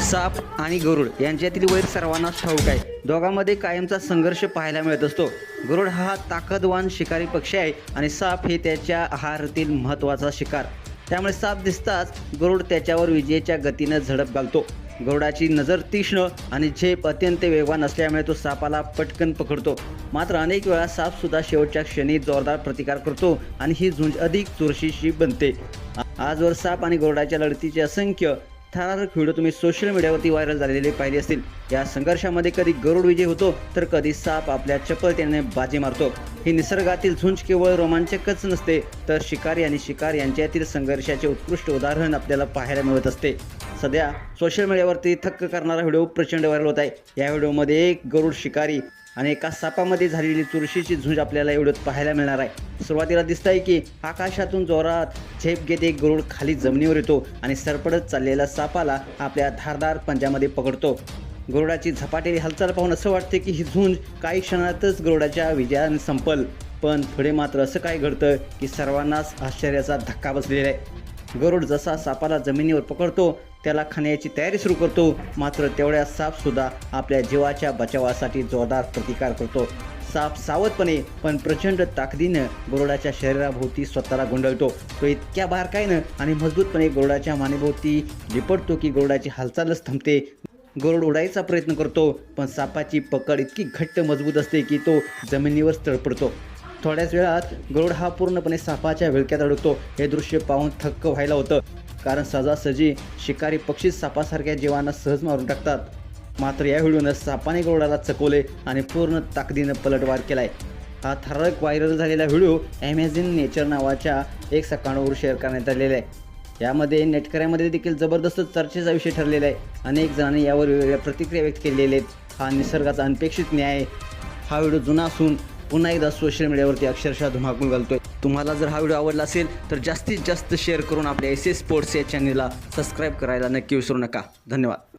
साप आणि गरुड यांच्यातील वैर सर्वांनाच ठाऊक आहे. दोघांमध्ये कायमचा संघर्ष पाहायला मिळत असतो. गरुड हा ताकदवान शिकारी पक्षी आहे आणि साप हे त्याच्या आहारातील महत्त्वाचा शिकार. त्यामुळे साप दिसताच गरुड त्याच्यावर विजेच्या गतीनं झडप घालतो. गरुडाची नजर तीक्ष्ण आणि झेप अत्यंत वेगवान असल्यामुळे तो सापाला पटकन पकडतो. मात्र अनेक वेळा साप सुद्धा शेवटच्या क्षणी जोरदार प्रतिकार करतो आणि ही झुंज अधिक चुरशीशी बनते. आजवर साप आणि गरुडाच्या लढतीचे असंख्य थरारक व्हिडिओ तुम्ही सोशल मीडियावरती व्हायरल झालेले पाहिले असतील. या संघर्षामध्ये कधी गरुड विजय होतो तर कधी साप आपल्या चपलतेने बाजी मारतो. ही निसर्गातील झुंज केवळ रोमांचकच नसते तर शिकारी आणि शिकार यांच्यातील संघर्षाचे उत्कृष्ट उदाहरण आपल्याला पाहायला मिळत असते. सध्या सोशल मीडियावरती थक्क करणारा व्हिडिओ प्रचंड व्हायरल होत आहे. या व्हिडिओमध्ये एक गरुड शिकारी आणि एका सापामध्ये झालेली चुरशीची झुंज आपल्याला एवढंच पाहायला मिळणार आहे. सुरुवातीला दिसत आहे की आकाशातून जोरात झेप घेत एक गरुड खाली जमिनीवर येतो आणि सरपडत चाललेल्या सापाला आपल्या धारदार पंजामध्ये पकडतो. गरुडाची झपाटेली हालचाल पाहून असं वाटते की ही झुंज काही क्षणातच गरुडाच्या विजयाने संपल. पण पुढे मात्र असं काय घडतं की सर्वांनाच आश्चर्याचा धक्का बसलेला आहे. गरुड जसा सापाला जमिनीवर पकडतो त्याला खाण्याची तयारी सुरू करतो. मात्र तेवढ्या सापसुद्धा आपल्या जीवाच्या बचावासाठी जोरदार प्रतिकार करतो. साप सावधपणे पण प्रचंड ताकदीनं गरुडाच्या शरीराभोवती स्वतःला गुंडळतो. तो इतक्या बारकाईनं आणि मजबूतपणे गरुडाच्या मानेभोवती लिपटतो की गरुडाची हालचालच थांबते. गरुड उडायचा प्रयत्न करतो पण सापाची पकड इतकी घट्ट मजबूत असते की तो जमिनीवर तडपडतो. थोड्याच वेळात गरुड हा पूर्णपणे सापाच्या विळक्यात अडकतो. हे दृश्य पाहून थक्क व्हायला होतं. कारण सहजासहजी शिकारी पक्षी सापासारख्या जीवांना सहज मारून टाकतात. मात्र या व्हिडिओनं सापाने गरुडाला चकवले आणि पूर्ण ताकदीनं पलटवार केलाय. हा थरारक व्हायरल झालेला व्हिडिओ ॲमेझिन नेचर नावाच्या एक अकाउंटवर शेअर करण्यात आलेला आहे. यामध्ये नेटकऱ्यामध्ये देखील जबरदस्त चर्चेचा विषय ठरलेला आहे. अनेक जणांनी यावर वेगवेगळ्या प्रतिक्रिया व्यक्त केलेल्या आहेत. हा निसर्गाचा अनपेक्षित न्याय हा व्हिडिओ जुना असून पुन्हा एकदा सोशल मीडियावरती अक्षरशः धुमाकूळ घालतोय. तुम्हाला जर हा व्हिडिओ आवडला असेल तर जास्तीत जास्त शेअर करून आपल्या एस एस स्पोर्ट्स या चॅनलला सबस्क्राईब करायला नक्की विसरू नका. धन्यवाद.